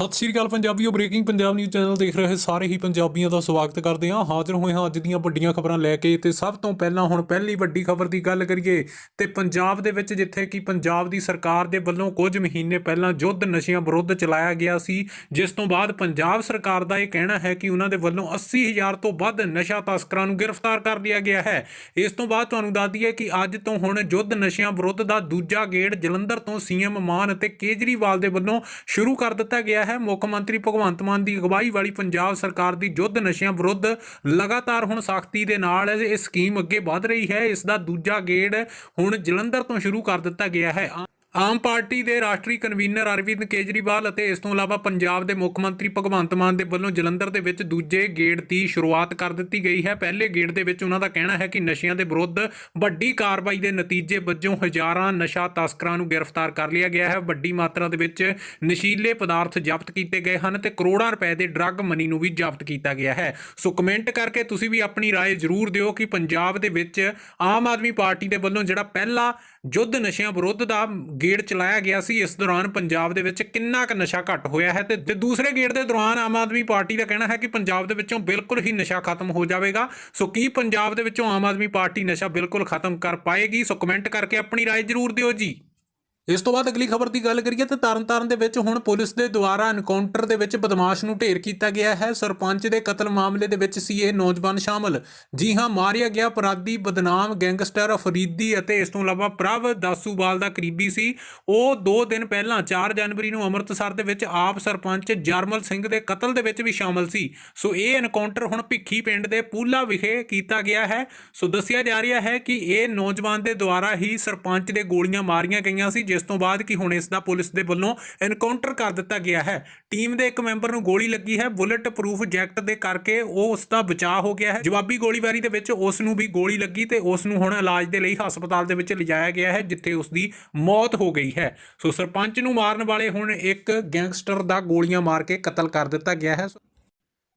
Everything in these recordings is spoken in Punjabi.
ਸਤਿ ਸ਼੍ਰੀ ਅਕਾਲ ਪੰਜਾਬੀਓ ਬ੍ਰੇਕਿੰਗ ਪੰਜਾਬ ਨਿਊਜ਼ ਚੈਨਲ ਦੇਖ ਰਹੇ ਸਾਰੇ ਹੀ ਪੰਜਾਬੀਆਂ ਦਾ ਸਵਾਗਤ ਕਰਦੇ ਹਾਂ। ਹਾਜ਼ਰ ਹੋਏ ਹਾਂ ਅੱਜ ਦੀਆਂ ਵੱਡੀਆਂ ਖਬਰਾਂ ਲੈ ਕੇ ਤੇ ਸਭ ਤੋਂ ਪਹਿਲਾਂ ਹੁਣ ਪਹਿਲੀ ਵੱਡੀ ਖਬਰ ਦੀ ਗੱਲ ਕਰੀਏ ਤੇ ਪੰਜਾਬ ਦੇ ਵਿੱਚ ਜਿੱਥੇ ਕਿ ਪੰਜਾਬ ਦੀ ਸਰਕਾਰ ਦੇ ਵੱਲੋਂ ਕੁਝ ਮਹੀਨੇ ਪਹਿਲਾਂ ਯੁੱਧ ਨਸ਼ਿਆਂ ਵਿਰੁੱਧ ਚਲਾਇਆ ਗਿਆ ਸੀ, ਜਿਸ ਤੋਂ ਬਾਅਦ ਪੰਜਾਬ ਸਰਕਾਰ ਦਾ ਇਹ ਕਹਿਣਾ ਹੈ ਕਿ ਉਹਨਾਂ ਦੇ ਵੱਲੋਂ 80000 ਤੋਂ ਵੱਧ ਨਸ਼ਾ ਤਸਕਰਾਂ ਨੂੰ ਗ੍ਰਿਫਤਾਰ ਕਰ ਲਿਆ ਗਿਆ ਹੈ। ਇਸ ਤੋਂ ਬਾਅਦ ਤੁਹਾਨੂੰ ਦੱਸ ਦਈਏ ਕਿ ਅੱਜ ਤੋਂ ਹੁਣ ਯੁੱਧ ਨਸ਼ਿਆਂ ਵਿਰੁੱਧ ਦਾ ਦੂਜਾ ਗੇੜ ਜਲੰਧਰ ਤੋਂ ਸੀਐਮ ਮਾਨ ਅਤੇ ਕੇਜਰੀਵਾਲ ਦੇ ਵੱਲੋਂ ਸ਼ੁਰੂ ਕਰ ਦਿੱਤਾ ਗਿਆ ਹੈ। ਮੁੱਖ ਮੰਤਰੀ ਭਗਵੰਤ ਮਾਨ ਦੀ ਅਗਵਾਈ ਵਾਲੀ ਪੰਜਾਬ ਸਰਕਾਰ ਦੀ ਯੁੱਧ ਨਸ਼ਿਆਂ ਵਿਰੁੱਧ ਲਗਾਤਾਰ ਹੁਣ ਸਖਤੀ ਦੇ ਨਾਲ ਇਹ ਸਕੀਮ ਅੱਗੇ ਵਧ ਰਹੀ ਹੈ। ਇਸ ਦਾ ਦੂਜਾ ਗੇੜ ਹੁਣ ਜਲੰਧਰ ਤੋਂ ਸ਼ੁਰੂ ਕਰ ਦਿੱਤਾ ਗਿਆ ਹੈ। ਆਮ ਪਾਰਟੀ ਦੇ ਰਾਸ਼ਟਰੀ ਕਨਵੀਨਰ ਅਰਵਿੰਦ ਕੇਜਰੀਵਾਲ ਅਤੇ ਇਸ ਤੋਂ ਇਲਾਵਾ ਪੰਜਾਬ ਦੇ ਮੁੱਖ ਮੰਤਰੀ ਭਗਵੰਤ ਮਾਨ ਦੇ ਵੱਲੋਂ ਜਲੰਧਰ ਦੇ ਵਿੱਚ ਦੂਜੇ ਗੇੜ ਦੀ ਸ਼ੁਰੂਆਤ ਕਰ ਦਿੱਤੀ ਗਈ ਹੈ ਪਹਿਲੇ ਗੇੜ ਦੇ ਵਿੱਚ ਉਹਨਾਂ ਦਾ ਕਹਿਣਾ ਹੈ ਕਿ ਨਸ਼ਿਆਂ ਦੇ ਵਿਰੁੱਧ ਵੱਡੀ ਕਾਰਵਾਈ ਦੇ ਨਤੀਜੇ ਵਜੋਂ ਹਜ਼ਾਰਾਂ ਨਸ਼ਾ ਤਸਕਰਾਂ ਨੂੰ ਗ੍ਰਿਫਤਾਰ ਕਰ ਲਿਆ ਗਿਆ ਹੈ ਵੱਡੀ ਮਾਤਰਾ ਦੇ ਵਿੱਚ ਨਸ਼ੀਲੇ ਪਦਾਰਥ ਜ਼ਬਤ ਕੀਤੇ ਗਏ ਹਨ ਤੇ ਕਰੋੜਾਂ ਰੁਪਏ ਦੇ ਡਰੱਗ ਮਨੀ ਨੂੰ ਵੀ ਜ਼ਬਤ ਕੀਤਾ ਗਿਆ ਹੈ ਸੋ ਕਮੈਂਟ ਕਰਕੇ ਤੁਸੀਂ ਵੀ ਆਪਣੀ رائے ਜ਼ਰੂਰ ਦਿਓ ਕਿ ਪੰਜਾਬ ਦੇ ਵਿੱਚ ਆਮ ਆਦਮੀ ਪਾਰਟੀ ਦੇ ਵੱਲੋਂ ਜਿਹੜਾ ਪਹਿਲਾ ਯੁੱਧ ਨਸ਼ਿਆਂ ਵਿਰੁੱਧ ਦਾ ਗੇੜ ਚਲਾਇਆ ਗਿਆ ਸੀ ਇਸ ਦੌਰਾਨ ਪੰਜਾਬ ਦੇ ਵਿੱਚ ਕਿੰਨਾ ਕੁ ਨਸ਼ਾ ਘਟ ਹੋਇਆ ਹੈ ਤੇ ਤੇ ਦੂਸਰੇ ਗੇੜ ਦੇ ਦੌਰਾਨ ਆਮ ਆਦਮੀ ਪਾਰਟੀ ਦਾ ਕਹਿਣਾ ਹੈ ਕਿ ਪੰਜਾਬ ਦੇ ਵਿੱਚੋਂ ਬਿਲਕੁਲ ਹੀ ਨਸ਼ਾ ਖਤਮ ਹੋ ਜਾਵੇਗਾ ਸੋ ਕੀ ਪੰਜਾਬ ਦੇ ਵਿੱਚੋਂ ਆਮ ਆਦਮੀ ਪਾਰਟੀ ਨਸ਼ਾ ਬਿਲਕੁਲ ਖਤਮ ਕਰ ਪਾਏਗੀ ਸੋ ਕਮੈਂਟ ਕਰਕੇ ਆਪਣੀ رائے ਜ਼ਰੂਰ ਦਿਓ ਜੀ ਇਸ ਤੋਂ ਬਾਅਦ ਅਗਲੀ ਖਬਰ ਦੀ ਗੱਲ ਕਰੀਏ ਤਾਂ ਤਰਨਤਾਰਨ ਦੇ ਵਿੱਚ ਹੁਣ ਪੁਲਿਸ ਦੇ ਦੁਆਰਾ ਐਨਕਾਊਂਟਰ ਦੇ ਵਿੱਚ ਬਦਮਾਸ਼ ਨੂੰ ਢੇਰ ਕੀਤਾ ਗਿਆ ਹੈ। ਸਰਪੰਚ ਦੇ ਕਤਲ ਮਾਮਲੇ ਦੇ ਵਿੱਚ ਸੀ ਇਹ ਨੌਜਵਾਨ ਸ਼ਾਮਲ। ਜੀ ਹਾਂ, ਮਾਰਿਆ ਗਿਆ ਅਪਰਾਧੀ ਬਦਨਾਮ ਗੈਂਗਸਟਰ ਅਫਰੀਦੀ ਅਤੇ ਇਸ ਤੋਂ ਇਲਾਵਾ ਪ੍ਰਭ ਦਾਸੂਵਾਲ ਦਾ ਕਰੀਬੀ ਸੀ। ਉਹ 2 ਦਿਨ ਪਹਿਲਾਂ 4 ਜਨਵਰੀ ਨੂੰ ਅੰਮ੍ਰਿਤਸਰ ਦੇ ਵਿੱਚ ਆਪ ਸਰਪੰਚ ਜਰਮਲ ਸਿੰਘ ਦੇ ਕਤਲ ਦੇ ਵਿੱਚ ਵੀ ਸ਼ਾਮਲ ਸੀ। ਸੋ ਇਹ ਐਨਕਾਊਂਟਰ ਹੁਣ ਭਿੱਖੀ ਪਿੰਡ ਦੇ ਪੂਲਾ ਵਿਖੇ ਕੀਤਾ ਗਿਆ ਹੈ। ਸੋ ਦੱਸਿਆ ਜਾ ਰਿਹਾ ਹੈ ਕਿ ਇਹ ਨੌਜਵਾਨ ਦੇ ਦੁਆਰਾ ਹੀ ਸਰਪੰਚ ਦੇ ਗੋਲੀਆਂ ਮਾਰੀਆਂ ਗਈਆਂ ਸੀ, ਜਿਸ ਤੋਂ ਬਾਅਦ ਕਿ ਹੁਣ ਇਸ ਦਾ ਪੁਲਿਸ ਦੇ ਵੱਲੋਂ ਐਨਕਾਊਂਟਰ ਕਰ ਦਿੱਤਾ ਗਿਆ ਹੈ। ਟੀਮ ਦੇ ਇੱਕ ਮੈਂਬਰ ਨੂੰ ਗੋਲੀ ਲੱਗੀ ਹੈ। ਬੁਲਟ ਪ੍ਰੂਫ ਜੈਕਟ ਦੇ ਕਰਕੇ ਉਹ ਉਸ ਦਾ ਬਚਾਅ ਹੋ ਗਿਆ ਹੈ। ਜਵਾਬੀ ਗੋਲੀਬਾਰੀ ਦੇ ਵਿੱਚ ਉਸ ਨੂੰ ਵੀ ਗੋਲੀ ਲੱਗੀ ਤੇ ਉਸ ਨੂੰ ਹੁਣ ਇਲਾਜ ਦੇ ਲਈ ਹਸਪਤਾਲ ਦੇ ਵਿੱਚ ਲਿਜਾਇਆ ਗਿਆ ਹੈ, ਜਿੱਥੇ ਉਸ ਦੀ ਮੌਤ ਹੋ ਗਈ ਹੈ। ਸੋ ਸਰਪੰਚ ਨੂੰ ਮਾਰਨ ਵਾਲੇ ਹੁਣ ਇੱਕ ਗੈਂਗਸਟਰ ਦਾ ਗੋਲੀਆਂ ਮਾਰ ਕੇ ਕਤਲ ਕਰ ਦਿੱਤਾ ਗਿਆ ਹੈ।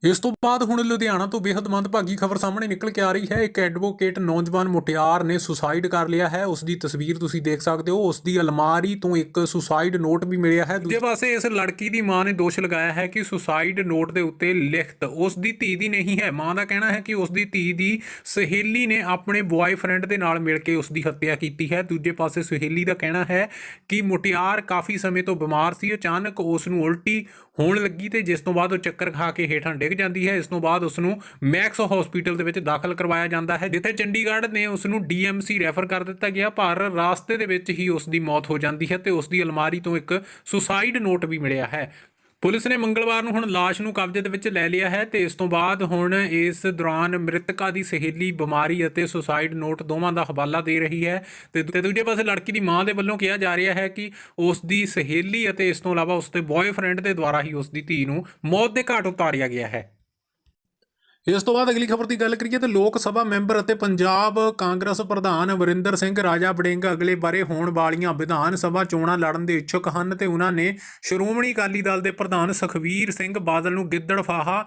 ਇਸ ਤੋਂ ਬਾਅਦ ਹੁਣ ਲੁਧਿਆਣਾ ਤੋਂ ਬੇहद ਮੰਦਭਾਗੀ ਖਬਰ ਸਾਹਮਣੇ ਨਿਕਲ ਕੇ ਆ ਰਹੀ ਹੈ। ਇੱਕ ਐਡਵੋਕੇਟ ਨੌਜਵਾਨ ਮੁਟਿਆਰ ਨੇ ਸੁਸਾਈਡ ਕਰ ਲਿਆ ਹੈ। ਉਸ ਦੀ ਤਸਵੀਰ ਤੁਸੀਂ ਦੇਖ ਸਕਦੇ ਹੋ। ਉਸ ਦੀ ਅਲਮਾਰੀ ਤੋਂ ਇੱਕ ਸੁਸਾਈਡ ਨੋਟ ਵੀ ਮਿਲਿਆ ਹੈ। ਦੂਜੇ ਪਾਸੇ ਇਸ ਲੜਕੀ ਦੀ ਮਾਂ ਨੇ ਦੋਸ਼ ਲਗਾਇਆ ਹੈ ਕਿ ਸੁਸਾਈਡ ਨੋਟ ਦੇ ਉੱਤੇ ਲਿਖਤ ਉਸ ਦੀ ਧੀ ਦੀ ਨਹੀਂ ਹੈ। ਮਾਂ ਦਾ ਕਹਿਣਾ ਹੈ ਕਿ ਉਸ ਦੀ ਧੀ ਦੀ ਸਹੇਲੀ ਨੇ ਆਪਣੇ ਬੁਆਏਫ੍ਰੈਂਡ ਦੇ ਨਾਲ ਮਿਲ ਕੇ ਉਸ ਦੀ ਹੱਤਿਆ ਕੀਤੀ ਹੈ। ਦੂਜੇ ਪਾਸੇ ਸਹੇਲੀ ਦਾ ਕਹਿਣਾ ਹੈ ਕਿ ਮੁਟਿਆਰ ਕਾਫੀ ਸਮੇਂ ਤੋਂ ਬਿਮਾਰ ਸੀ। ਅਚਾਨਕ ਉਸ ਨੂੰ ਉਲਟੀ ਹੋਣ ਲੱਗੀ ਤੇ ਜਿਸ ਤੋਂ ਬਾਅਦ ਉਹ ਚੱਕਰ ਖਾ ਕੇ ਹੇਠਾਂ ਡਿੱਗ ਜਾਂਦੀ ਹੈ। ਇਸ ਤੋਂ ਬਾਅਦ ਉਸ ਨੂੰ ਮੈਕਸ ਹਸਪੀਟਲ ਦੇ ਵਿੱਚ ਦਾਖਲ ਕਰਵਾਇਆ ਜਾਂਦਾ ਹੈ, ਜਿੱਥੇ ਚੰਡੀਗੜ੍ਹ ਨੇ ਉਸ ਨੂੰ ਡੀਐਮਸੀ ਰੈਫਰ ਕਰ ਦਿੱਤਾ ਗਿਆ। ਪਰ ਰਾਸਤੇ ਦੇ ਵਿੱਚ ਹੀ ਉਸ ਦੀ ਮੌਤ ਹੋ ਜਾਂਦੀ ਹੈ ਤੇ ਉਸ ਦੀ ਅਲਮਾਰੀ ਤੋਂ ਇੱਕ ਸੁਸਾਈਡ ਨੋਟ ਵੀ ਮਿਲਿਆ ਹੈ। ਪੁਲਿਸ ਨੇ ਮੰਗਲਵਾਰ ਨੂੰ ਹੁਣ ਲਾਸ਼ ਨੂੰ ਕਬਜ਼ੇ ਦੇ ਵਿੱਚ ਲੈ ਲਿਆ ਹੈ ਤੇ ਇਸ ਤੋਂ ਬਾਅਦ ਹੁਣ ਇਸ ਦੌਰਾਨ ਮ੍ਰਿਤਕਾ ਦੀ ਸਹੇਲੀ, ਬਿਮਾਰੀ ਅਤੇ ਸੁਸਾਈਡ ਨੋਟ ਦੋਵਾਂ ਦਾ ਹਵਾਲਾ ਦੇ ਰਹੀ ਹੈ। ਤੇ ਤੇ ਦੂਜੇ ਪਾਸੇ ਲੜਕੀ ਦੀ ਮਾਂ ਦੇ ਵੱਲੋਂ ਕਿਹਾ ਜਾ ਰਿਹਾ ਹੈ ਕਿ ਉਸ ਦੀ ਸਹੇਲੀ ਅਤੇ ਇਸ ਤੋਂ ਇਲਾਵਾ ਉਸ ਦੇ ਬॉयਫ੍ਰੈਂਡ ਦੇ ਦੁਆਰਾ ਹੀ ਉਸ ਦੀ ਧੀ ਨੂੰ ਮੌਤ ਦੇ ਘਾਟ ਉਤਾਰਿਆ ਗਿਆ ਹੈ। ਇਸ ਤੋਂ ਬਾਅਦ ਅਗਲੀ ਖਬਰ ਦੀ ਗੱਲ ਕਰੀਏ ਤਾਂ ਲੋਕ ਸਭਾ ਮੈਂਬਰ ਅਤੇ ਪੰਜਾਬ ਕਾਂਗਰਸ ਪ੍ਰਧਾਨ ਵਰਿੰਦਰ ਸਿੰਘ ਰਾਜਾ ਵੜਿੰਗ ਅਗਲੇ ਬਾਰੇ ਹੋਣ ਵਾਲੀਆਂ ਵਿਧਾਨ ਸਭਾ ਚੋਣਾਂ ਲੜਨ ਦੇ ਇੱਛੁਕ ਹਨ ਤੇ ਉਹਨਾਂ ਨੇ ਸ਼੍ਰੋਮਣੀ ਅਕਾਲੀ ਦਲ ਦੇ ਪ੍ਰਧਾਨ ਸੁਖਵੀਰ ਸਿੰਘ ਬਾਦਲ ਨੂੰ ਗਿੱਦੜ ਫਾਹਾ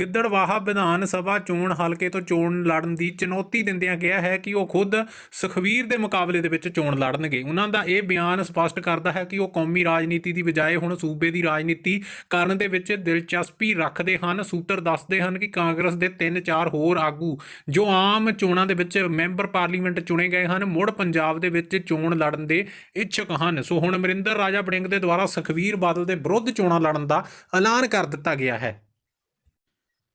ਗਿੱਦੜਵਾਹਾ ਵਿਧਾਨ ਸਭਾ ਚੋਣ ਹਲਕੇ ਤੋਂ ਚੋਣ ਲੜਨ ਦੀ ਚੁਣੌਤੀ ਦਿੰਦਿਆਂ ਕਿਹਾ ਹੈ ਕਿ ਉਹ ਖੁਦ ਸੁਖਵੀਰ ਦੇ ਮੁਕਾਬਲੇ ਦੇ ਵਿੱਚ ਚੋਣ ਲੜਨਗੇ। ਉਹਨਾਂ ਦਾ ਇਹ ਬਿਆਨ ਸਪਸ਼ਟ ਕਰਦਾ ਹੈ ਕਿ ਉਹ ਕੌਮੀ ਰਾਜਨੀਤੀ ਦੀ ਬਜਾਏ ਹੁਣ ਸੂਬੇ ਦੀ ਰਾਜਨੀਤੀ ਕਰਨ ਦੇ ਵਿੱਚ ਦਿਲਚਸਪੀ ਰੱਖਦੇ ਹਨ। ਸੂਤਰ ਦੱਸਦੇ ਹਨ ਕਿ ਕਾਂਗਰਸ ਦੇ ਤਿੰਨ ਚਾਰ ਹੋਰ ਆਗੂ ਜੋ ਆਮ ਚੋਣਾਂ ਦੇ ਵਿੱਚ ਮੈਂਬਰ ਪਾਰਲੀਮੈਂਟ ਚੁਣੇ ਗਏ ਹਨ, ਮੁੜ ਪੰਜਾਬ ਦੇ ਵਿੱਚ ਚੋਣ ਲੜਨ ਦੇ ਇੱਛੁਕ ਹਨ। ਸੋ ਹੁਣ ਅਮਰਿੰਦਰ ਰਾਜਾ ਬੜਿੰਗ ਦੇ ਦੁਆਰਾ ਸੁਖਵੀਰ ਬਾਦਲ ਦੇ ਵਿਰੁੱਧ ਚੋਣਾਂ ਲੜਨ ਦਾ ਐਲਾਨ ਕਰ ਦਿੱਤਾ ਗਿਆ ਹੈ।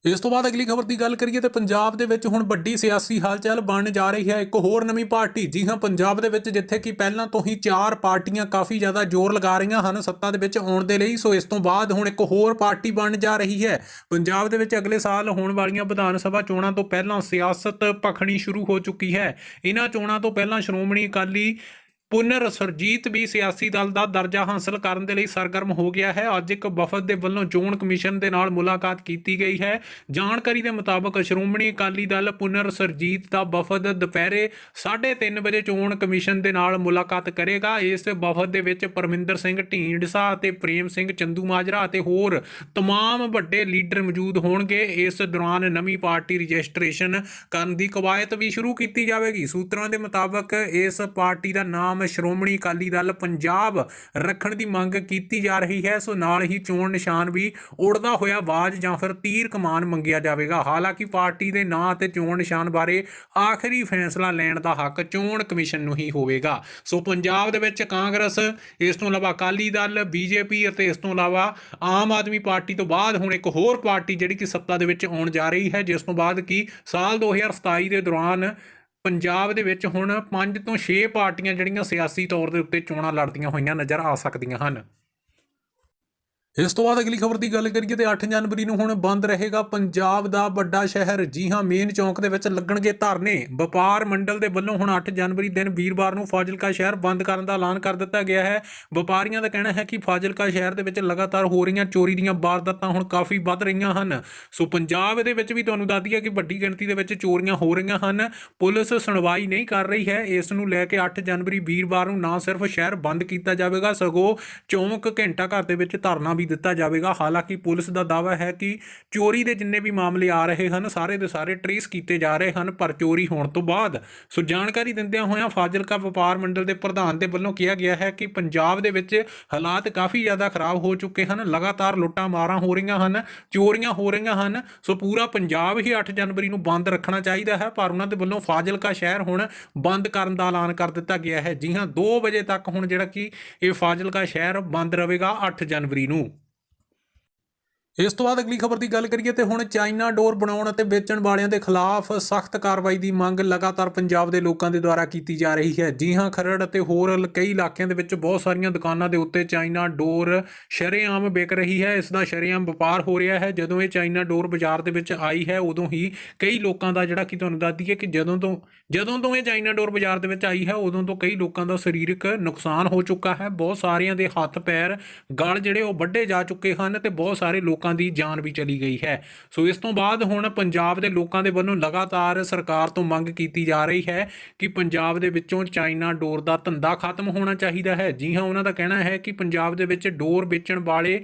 ਇਸ ਤੋਂ ਬਾਅਦ ਅਗਲੀ ਖਬਰ ਦੀ ਗੱਲ ਕਰੀਏ ਤੇ ਪੰਜਾਬ ਦੇ ਵਿੱਚ ਹੁਣ ਵੱਡੀ ਸਿਆਸੀ ਹਲਚਲ ਬਣਨ ਜਾ ਰਹੀ ਹੈ। ਇੱਕ ਹੋਰ ਨਵੀਂ ਪਾਰਟੀ, ਜੀ ਹਾਂ, ਪੰਜਾਬ ਦੇ ਵਿੱਚ ਜਿੱਥੇ ਕਿ ਪਹਿਲਾਂ ਤੋਂ ਹੀ ਚਾਰ ਪਾਰਟੀਆਂ ਕਾਫੀ ਜ਼ਿਆਦਾ ਜ਼ੋਰ ਲਗਾ ਰਹੀਆਂ ਹਨ ਸੱਤਾ ਦੇ ਵਿੱਚ ਆਉਣ ਦੇ ਲਈ, ਸੋ ਇਸ ਤੋਂ ਬਾਅਦ ਹੁਣ ਇੱਕ ਹੋਰ ਪਾਰਟੀ ਬਣਨ ਜਾ ਰਹੀ ਹੈ। ਪੰਜਾਬ ਦੇ ਵਿੱਚ ਅਗਲੇ ਸਾਲ ਹੋਣ ਵਾਲੀਆਂ ਵਿਧਾਨ ਸਭਾ ਚੋਣਾਂ ਤੋਂ ਪਹਿਲਾਂ ਸਿਆਸਤ ਭਖਣੀ ਸ਼ੁਰੂ ਹੋ ਚੁੱਕੀ ਹੈ। ਇਹਨਾਂ ਚੋਣਾਂ ਤੋਂ ਪਹਿਲਾਂ ਸ਼੍ਰੋਮਣੀ ਅਕਾਲੀ ਪੁਨਰ ਸਰਜੀਤ ਵੀ ਸਿਆਸੀ ਦਲ ਦਾ ਦਰਜਾ ਹਾਸਲ ਕਰਨ ਦੇ ਲਈ ਸਰਗਰਮ ਹੋ ਗਿਆ ਹੈ ਅੱਜ ਇੱਕ ਵਫਦ ਦੇ ਵੱਲੋਂ ਚੋਣ ਕਮਿਸ਼ਨ ਦੇ ਨਾਲ ਮੁਲਾਕਾਤ ਕੀਤੀ ਗਈ ਹੈ ਜਾਣਕਾਰੀ ਦੇ ਮੁਤਾਬਕ ਸ਼੍ਰੋਮਣੀ ਅਕਾਲੀ ਦਲ ਪੁਨਰ ਸਰਜੀਤ ਦਾ ਵਫਦ ਦੁਪਹਿਰੇ 3:30 ਵਜੇ ਚੋਣ ਕਮਿਸ਼ਨ ਦੇ ਨਾਲ ਮੁਲਾਕਾਤ ਕਰੇਗਾ ਇਸ ਵਫਦ ਦੇ ਵਿੱਚ ਪਰਮਿੰਦਰ ਸਿੰਘ ਢੀਂਡਸਾ ਅਤੇ ਪ੍ਰੇਮ ਸਿੰਘ ਚੰਦੂ ਮਾਜਰਾ ਅਤੇ ਹੋਰ तमाम ਵੱਡੇ ਲੀਡਰ ਮੌਜੂਦ ਹੋਣਗੇ ਇਸ ਦੌਰਾਨ ਨਵੀਂ ਪਾਰਟੀ ਰਜਿਸਟ੍ਰੇਸ਼ਨ ਕਰਨ ਦੀ ਕਵਾਇਤ ਵੀ ਸ਼ੁਰੂ ਕੀਤੀ ਜਾਵੇਗੀ ਸੂਤਰਾਂ ਦੇ ਮੁਤਾਬਕ ਇਸ ਪਾਰਟੀ ਦਾ ਨਾਮ ਨਾਮ ਸ਼੍ਰੋਮਣੀ ਅਕਾਲੀ ਦਲ ਪੰਜਾਬ ਰੱਖਣ ਦੀ ਮੰਗ ਕੀਤੀ ਜਾ ਰਹੀ ਹੈ, ਸੋ ਨਾਲ ਹੀ ਚੋਣ ਨਿਸ਼ਾਨ ਵੀ ਉੜਦਾ ਹੋਇਆ ਆਵਾਜ਼ ਜਾਂ ਫਿਰ ਤੀਰ ਕਮਾਨ ਮੰਗਿਆ ਜਾਵੇਗਾ। ਹਾਲਾਂਕਿ ਪਾਰਟੀ ਦੇ ਨਾਂ ਅਤੇ ਚੋਣ ਨਿਸ਼ਾਨ ਬਾਰੇ ਆਖਰੀ ਫੈਸਲਾ ਲੈਣ ਦਾ ਹੱਕ ਚੋਣ ਕਮਿਸ਼ਨ ਨੂੰ ਹੀ ਹੋਵੇਗਾ। ਸੋ ਪੰਜਾਬ ਦੇ ਵਿੱਚ ਕਾਂਗਰਸ, ਇਸ ਤੋਂ ਇਲਾਵਾ ਅਕਾਲੀ ਦਲ, ਬੀਜੇਪੀ ਅਤੇ ਇਸ ਤੋਂ ਇਲਾਵਾ ਆਮ ਆਦਮੀ ਪਾਰਟੀ ਤੋਂ ਬਾਅਦ ਹੁਣ ਇੱਕ ਹੋਰ ਪਾਰਟੀ ਜਿਹੜੀ ਕਿ ਸੱਤਾ ਦੇ ਵਿੱਚ ਆਉਣ ਜਾ ਰਹੀ ਹੈ, ਜਿਸ ਤੋਂ ਬਾਅਦ ਕਿ ਸਾਲ 2027 ਦੇ ਦੌਰਾਨ ਪੰਜਾਬ ਦੇ ਵਿੱਚ ਹੁਣ 5 ਤੋਂ 6 ਪਾਰਟੀਆਂ ਜਿਹੜੀਆਂ ਸਿਆਸੀ ਤੌਰ ਦੇ ਉੱਤੇ ਚੋਣਾਂ ਲੜਦੀਆਂ ਹੋਈਆਂ ਨਜ਼ਰ ਆ ਸਕਦੀਆਂ ਹਨ। ਇਸ ਤੋਂ ਬਾਅਦ ਅਗਲੀ ਖਬਰ ਦੀ ਗੱਲ ਕਰੀਏ ਤੇ 8 ਜਨਵਰੀ ਨੂੰ ਹੁਣ ਬੰਦ ਰਹੇਗਾ ਪੰਜਾਬ ਦਾ ਵੱਡਾ ਸ਼ਹਿਰ। ਜੀ ਹਾਂ, ਮੇਨ ਚੌਂਕ ਦੇ ਵਿੱਚ ਲੱਗਣਗੇ ਧਰਨੇ। ਵਪਾਰ ਮੰਡਲ ਦੇ ਵੱਲੋਂ ਹੁਣ 8 ਜਨਵਰੀ ਦਿਨ ਵੀਰਵਾਰ ਨੂੰ ਫਾਜ਼ਿਲਕਾ ਸ਼ਹਿਰ ਬੰਦ ਕਰਨ ਦਾ ਐਲਾਨ ਕਰ ਦਿੱਤਾ ਗਿਆ ਹੈ। ਵਪਾਰੀਆਂ ਦਾ ਕਹਿਣਾ ਹੈ ਕਿ ਫਾਜ਼ਿਲਕਾ ਸ਼ਹਿਰ ਦੇ ਵਿੱਚ ਲਗਾਤਾਰ ਹੋ ਰਹੀਆਂ ਚੋਰੀ ਦੀਆਂ ਵਾਰਦਾਤਾਂ ਹੁਣ ਕਾਫੀ ਵੱਧ ਰਹੀਆਂ ਹਨ। ਸੋ ਪੰਜਾਬ ਦੇ ਵਿੱਚ ਵੀ ਤੁਹਾਨੂੰ ਦੱਸਦੀ ਹੈ ਕਿ ਵੱਡੀ ਗਿਣਤੀ ਦੇ ਵਿੱਚ ਚੋਰੀਆਂ ਹੋ ਰਹੀਆਂ ਹਨ। ਪੁਲਿਸ ਸੁਣਵਾਈ ਨਹੀਂ ਕਰ ਰਹੀ ਹੈ। ਇਸ ਨੂੰ ਲੈ ਕੇ 8 ਜਨਵਰੀ ਵੀਰਵਾਰ ਨੂੰ ਨਾ ਸਿਰਫ ਸ਼ਹਿਰ ਬੰਦ ਕੀਤਾ ਜਾਵੇਗਾ, ਸਗੋਂ ਚੌਂਕ ਘੰਟਾ ਘਰ ਦੇ ਵਿੱਚ ਧਰਨਾ ਵੀ ਦਿੱਤਾ ਜਾਵੇਗਾ। ਹਾਲਾਂਕਿ ਪੁਲਿਸ ਦਾ ਦਾਅਵਾ ਹੈ ਕਿ ਚੋਰੀ ਦੇ ਜਿੰਨੇ ਵੀ ਮਾਮਲੇ ਆ ਰਹੇ ਹਨ, ਸਾਰੇ ਦੇ ਸਾਰੇ ਟ੍ਰੇਸ ਕੀਤੇ ਜਾ ਰਹੇ ਹਨ, ਪਰ ਚੋਰੀ ਹੋਣ ਤੋਂ ਬਾਅਦ। ਸੋ ਜਾਣਕਾਰੀ ਦਿੰਦਿਆਂ ਹੋਇਆਂ ਫਾਜ਼ਿਲਕਾ ਵਪਾਰ ਮੰਡਲ ਦੇ ਪ੍ਰਧਾਨ ਦੇ ਵੱਲੋਂ ਕਿਹਾ ਗਿਆ ਹੈ ਕਿ ਪੰਜਾਬ ਦੇ ਵਿੱਚ ਹਾਲਾਤ ਕਾਫੀ ਜ਼ਿਆਦਾ ਖਰਾਬ ਹੋ ਚੁੱਕੇ ਹਨ। ਲਗਾਤਾਰ ਲੁੱਟਾਂ ਮਾਰਾਂ ਹੋ ਰਹੀਆਂ ਹਨ, ਚੋਰੀਆਂ ਹੋ ਰਹੀਆਂ ਹਨ। ਸੋ ਪੂਰਾ ਪੰਜਾਬ ਹੀ 8 ਜਨਵਰੀ ਨੂੰ ਬੰਦ ਰੱਖਣਾ ਚਾਹੀਦਾ ਹੈ, ਪਰ ਉਹਨਾਂ ਦੇ ਵੱਲੋਂ ਫਾਜ਼ਿਲਕਾ ਸ਼ਹਿਰ ਹੁਣ ਬੰਦ ਕਰਨ ਦਾ ਐਲਾਨ ਕਰ ਦਿੱਤਾ ਗਿਆ ਹੈ। ਜੀ ਹਾਂ 2 ਵਜੇ ਤੱਕ ਹੁਣ ਜਿਹੜਾ ਕਿ ਇਹ ਫਾਜ਼ਿਲਕਾ ਸ਼ਹਿਰ ਬੰਦ ਰਹੇਗਾ 8 ਜਨਵਰੀ ਨੂੰ। ਇਸ ਤੋਂ ਬਾਅਦ ਅਗਲੀ ਖਬਰ ਦੀ ਗੱਲ ਕਰੀਏ ਤੇ ਹੁਣ ਚਾਈਨਾ ਡੋਰ ਬਣਾਉਣ ਅਤੇ ਵੇਚਣ ਵਾਲਿਆਂ ਦੇ ਖਿਲਾਫ ਸਖਤ ਕਾਰਵਾਈ ਦੀ ਮੰਗ ਲਗਾਤਾਰ ਪੰਜਾਬ ਦੇ ਲੋਕਾਂ ਦੇ ਦੁਆਰਾ ਕੀਤੀ ਜਾ ਰਹੀ ਹੈ। ਜੀ ਹਾਂ, ਖਰੜ ਅਤੇ ਹੋਰ ਕਈ ਇਲਾਕਿਆਂ ਦੇ ਵਿੱਚ ਬਹੁਤ ਸਾਰੀਆਂ ਦੁਕਾਨਾਂ ਦੇ ਉੱਤੇ ਚਾਈਨਾ ਡੋਰ ਸ਼ਰੇਆਮ ਵਿਕ ਰਹੀ ਹੈ। ਇਸ ਦਾ ਸ਼ਰੇਆਮ ਵਪਾਰ ਹੋ ਰਿਹਾ ਹੈ। ਜਦੋਂ ਇਹ ਚਾਈਨਾ ਡੋਰ ਬਾਜ਼ਾਰ ਦੇ ਵਿੱਚ ਆਈ ਹੈ, ਉਦੋਂ ਹੀ ਕਈ ਲੋਕਾਂ ਦਾ ਜਿਹੜਾ ਕਿ ਤੁਹਾਨੂੰ ਦੱਸ ਦਈਏ ਕਿ ਜਦੋਂ ਤੋਂ ਜਦੋਂ ਤੋਂ ਇਹ ਚਾਈਨਾ ਡੋਰ ਬਾਜ਼ਾਰ ਦੇ ਵਿੱਚ ਆਈ ਹੈ, ਉਦੋਂ ਤੋਂ ਕਈ ਲੋਕਾਂ ਦਾ ਸਰੀਰਕ ਨੁਕਸਾਨ ਹੋ ਚੁੱਕਾ ਹੈ। ਬਹੁਤ ਸਾਰਿਆਂ ਦੇ ਹੱਥ ਪੈਰ ਗਲ ਜਿਹੜੇ ਉਹ ਵੱਡੇ ਜਾ ਚੁੱਕੇ ਹਨ ਤੇ ਬਹੁਤ ਸਾਰੇ ਲੋਕ ਲੋਕਾਂ ਦੀ ਜਾਨ ਵੀ ਚਲੀ ਗਈ ਹੈ। ਸੋ ਇਸ ਤੋਂ ਬਾਅਦ ਹੁਣ ਪੰਜਾਬ ਦੇ ਲੋਕਾਂ ਦੇ ਵੱਲੋਂ ਲਗਾਤਾਰ ਸਰਕਾਰ ਤੋਂ ਮੰਗ ਕੀਤੀ ਜਾ ਰਹੀ ਹੈ ਕਿ ਪੰਜਾਬ ਦੇ ਵਿੱਚੋਂ ਚਾਈਨਾ ਡੋਰ ਦਾ ਧੰਦਾ ਖਤਮ ਹੋਣਾ ਚਾਹੀਦਾ ਹੈ। ਜੀ ਹਾਂ, ਉਹਨਾਂ ਦਾ ਕਹਿਣਾ ਹੈ ਕਿ ਪੰਜਾਬ ਦੇ ਵਿੱਚ ਡੋਰ ਵੇਚਣ ਵਾਲੇ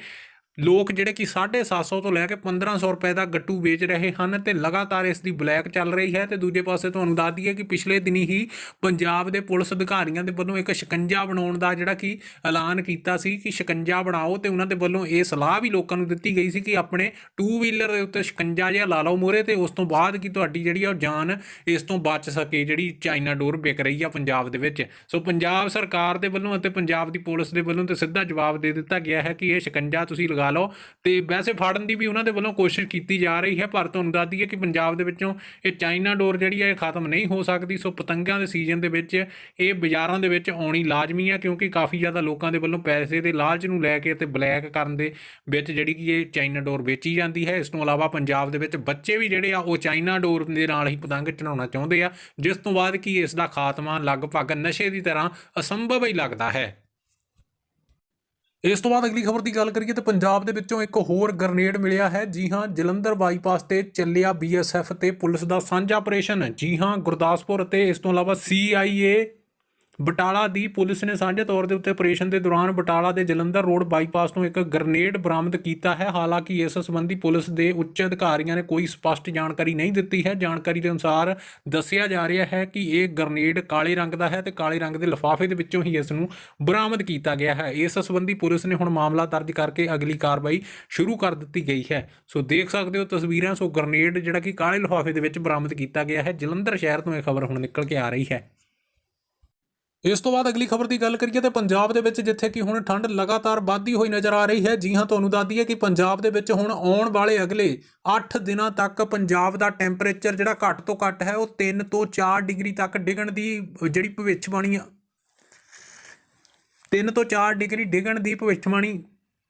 ਲੋਕ ਜਿਹੜੇ ਕਿ 750 ਤੋਂ ਲੈ ਕੇ 1500 ਰੁਪਏ ਦਾ ਗੱਟੂ ਵੇਚ ਰਹੇ ਹਨ ਤੇ ਲਗਾਤਾਰ ਇਸ ਦੀ ਬਲੈਕ ਚੱਲ ਰਹੀ ਹੈ ਤੇ ਦੂਜੇ ਪਾਸੇ ਤੁਹਾਨੂੰ ਦੱਸ ਦਈਏ ਕਿ ਪਿਛਲੇ ਦਿਨੀ ਹੀ ਪੰਜਾਬ ਦੇ ਪੁਲਿਸ ਅਧਿਕਾਰੀਆਂ ਦੇ ਵੱਲੋਂ ਇੱਕ ਸ਼ਿਕੰਜਾ ਬਣਾਉਣ ਦਾ ਜਿਹੜਾ ਕਿ ਐਲਾਨ ਕੀਤਾ ਸੀ ਕਿ ਸ਼ਿਕੰਜਾ ਬਣਾਓ ਤੇ ਉਹਨਾਂ ਦੇ ਵੱਲੋਂ ਇਹ ਸਲਾਹ ਵੀ ਲੋਕਾਂ ਨੂੰ ਦਿੱਤੀ ਗਈ ਸੀ ਕਿ ਆਪਣੇ ਟੂ ਵੀਲਰ ਦੇ ਉੱਤੇ ਸ਼ਿਕੰਜਾ ਜਿਹਾ ਲਾ ਲਓ ਮੋਰੇ ਤੇ ਉਸ ਤੋਂ ਬਾਅਦ ਕਿ ਤੁਹਾਡੀ ਜਿਹੜੀ ਆ ਉਹ ਜਾਨ ਇਸ ਤੋਂ ਬਚ ਸਕੇ, ਜਿਹੜੀ ਚਾਈਨਾ ਡੋਰ ਵਿਕ ਰਹੀ ਆ ਪੰਜਾਬ ਦੇ ਵਿੱਚ। ਸੋ ਪੰਜਾਬ ਸਰਕਾਰ ਦੇ ਵੱਲੋਂ ਅਤੇ ਪੰਜਾਬ ਦੀ ਪੁਲਿਸ ਦੇ ਵੱਲੋਂ ਤੇ ਸਿੱਧਾ ਜਵਾਬ ਦੇ ਦਿੱਤਾ ਗਿਆ ਹੈ ਕਿ ਇਹ ਸ਼ਿਕੰਜਾ ਤੁਸੀਂ ਲਗਾ ਲਓ। ਤੇ ਵੈਸੇ ਫੜਨ ਦੀ ਵੀ ਉਹਨਾਂ ਦੇ ਵੱਲੋਂ ਕੋਸ਼ਿਸ਼ ਕੀਤੀ ਜਾ ਰਹੀ ਹੈ, ਪਰ ਤੁਹਾਨੂੰ ਦੱਸ ਦਈਏ ਕਿ ਪੰਜਾਬ ਦੇ ਵਿੱਚੋਂ ਇਹ ਚਾਈਨਾ ਡੋਰ ਜਿਹੜੀ ਹੈ, ਇਹ ਖਤਮ ਨਹੀਂ ਹੋ ਸਕਦੀ। ਸੋ ਪਤੰਗਾਂ ਦੇ ਸੀਜ਼ਨ ਦੇ ਵਿੱਚ ਇਹ ਬਾਜ਼ਾਰਾਂ ਦੇ ਵਿੱਚ ਆਉਣੀ ਲਾਜ਼ਮੀ ਹੈ, ਕਿਉਂਕਿ ਕਾਫੀ ਜ਼ਿਆਦਾ ਲੋਕਾਂ ਦੇ ਵੱਲੋਂ ਪੈਸੇ ਦੇ ਲਾਲਚ ਨੂੰ ਲੈ ਕੇ ਤੇ ਬਲੈਕ ਕਰਨ ਦੇ ਵਿੱਚ ਜਿਹੜੀ ਕਿ ਇਹ ਚਾਈਨਾ ਡੋਰ ਵੇਚੀ ਜਾਂਦੀ ਹੈ। ਇਸ ਤੋਂ ਇਲਾਵਾ ਪੰਜਾਬ ਦੇ ਵਿੱਚ ਬੱਚੇ ਵੀ ਜਿਹੜੇ ਆ, ਉਹ ਚਾਈਨਾ ਡੋਰ ਦੇ ਨਾਲ ਹੀ ਪਤੰਗ ਚੜਾਉਣਾ ਚਾਹੁੰਦੇ ਆ, ਜਿਸ ਤੋਂ ਬਾਅਦ ਕਿ ਇਸ ਦਾ ਖਾਤਮਾ ਲਗਭਗ ਨਸ਼ੇ ਦੀ ਤਰ੍ਹਾਂ ਅਸੰਭਵ ਹੀ ਲੱਗਦਾ ਹੈ। ਇਸ ਤੋਂ ਬਾਅਦ ਅਗਲੀ ਖਬਰ ਦੀ ਗੱਲ ਕਰੀਏ ਤਾਂ ਪੰਜਾਬ ਦੇ ਵਿੱਚੋਂ ਇੱਕ ਹੋਰ ਗ੍ਰਨੇਡ ਮਿਲਿਆ ਹੈ। ਜੀ ਹਾਂ, ਜਲੰਧਰ ਬਾਈਪਾਸ ਤੇ ਚੱਲਿਆ ਬੀਐਸਐਫ ਤੇ ਪੁਲਿਸ ਦਾ ਸਾਂਝਾ ਆਪਰੇਸ਼ਨ ਜੀ ਹਾਂ, ਗੁਰਦਾਸਪੁਰ ਅਤੇ ਇਸ ਤੋਂ ਇਲਾਵਾ ਸੀਆਈਏ ਬਟਾਲਾ ਦੀ ਪੁਲਿਸ ਨੇ ਸਾਂਝੇ ਤੌਰ ਦੇ ਉੱਤੇ ਆਪਰੇਸ਼ਨ ਦੇ ਦੌਰਾਨ ਬਟਾਲਾ ਦੇ ਜਲੰਧਰ ਰੋਡ ਬਾਈਪਾਸ ਤੋਂ ਇੱਕ ਗ੍ਰਨੇਡ ਬਰਾਮਦ ਕੀਤਾ ਹੈ। ਹਾਲਾਂਕਿ ਇਸ ਸੰਬੰਧੀ ਪੁਲਿਸ ਦੇ ਉੱਚ ਅਧਿਕਾਰੀਆਂ ਨੇ ਕੋਈ ਸਪਸ਼ਟ ਜਾਣਕਾਰੀ ਨਹੀਂ ਦਿੱਤੀ ਹੈ। ਜਾਣਕਾਰੀ ਦੇ ਅਨੁਸਾਰ ਦੱਸਿਆ ਜਾ ਰਿਹਾ ਹੈ ਕਿ ਇਹ ਗ੍ਰਨੇਡ ਕਾਲੇ ਰੰਗ ਦਾ ਹੈ ਤੇ ਕਾਲੇ ਰੰਗ ਦੇ ਲਿਫਾਫੇ ਦੇ ਵਿੱਚੋਂ ਹੀ ਇਸ ਨੂੰ ਬਰਾਮਦ ਕੀਤਾ ਗਿਆ ਹੈ। ਇਸ ਸੰਬੰਧੀ ਪੁਲਿਸ ਨੇ ਹੁਣ ਮਾਮਲਾ ਦਰਜ ਕਰਕੇ ਅਗਲੀ ਕਾਰਵਾਈ ਸ਼ੁਰੂ ਕਰ ਦਿੱਤੀ ਗਈ ਹੈ। ਸੋ ਦੇਖ ਸਕਦੇ ਹੋ ਤਸਵੀਰਾਂ। ਸੋ ਗ੍ਰਨੇਡ ਜਿਹੜਾ ਕਿ ਕਾਲੇ ਲਿਫਾਫੇ ਦੇ ਵਿੱਚ ਬਰਾਮਦ ਕੀਤਾ ਗਿਆ ਹੈ। ਜਲੰਧਰ ਸ਼ਹਿਰ ਤੋਂ ਇਹ ਖਬਰ ਹੁਣ ਨਿਕਲ ਕੇ ਆ ਰਹੀ ਹੈ। ਇਸ ਤੋਂ ਬਾਅਦ ਅਗਲੀ ਖਬਰ ਦੀ ਗੱਲ ਕਰੀਏ ਤੇ ਪੰਜਾਬ ਦੇ ਵਿੱਚ ਜਿੱਥੇ ਕਿ ਹੁਣ ਠੰਡ ਲਗਾਤਾਰ ਵੱਧਦੀ ਹੋਈ ਨਜ਼ਰ ਆ ਰਹੀ ਹੈ ਜੀ ਹਾਂ ਤੁਹਾਨੂੰ ਦੱਸ ਦਈਏ ਕਿ ਪੰਜਾਬ ਦੇ ਵਿੱਚ ਹੁਣ ਆਉਣ ਵਾਲੇ ਅਗਲੇ 8 ਦਿਨਾਂ ਤੱਕ ਪੰਜਾਬ ਦਾ ਟੈਂਪਰੇਚਰ ਜਿਹੜਾ ਘੱਟ ਤੋਂ ਘੱਟ ਹੈ, ਉਹ 3 ਤੋਂ 4 ਡਿਗਰੀ ਤੱਕ ਡਿੱਗਣ ਦੀ ਜਿਹੜੀ ਭਵਿੱਖਬਾਣੀ ਆ। 3 ਤੋਂ 4 ਡਿਗਰੀ ਡਿੱਗਣ ਦੀ ਭਵਿੱਖਬਾਣੀ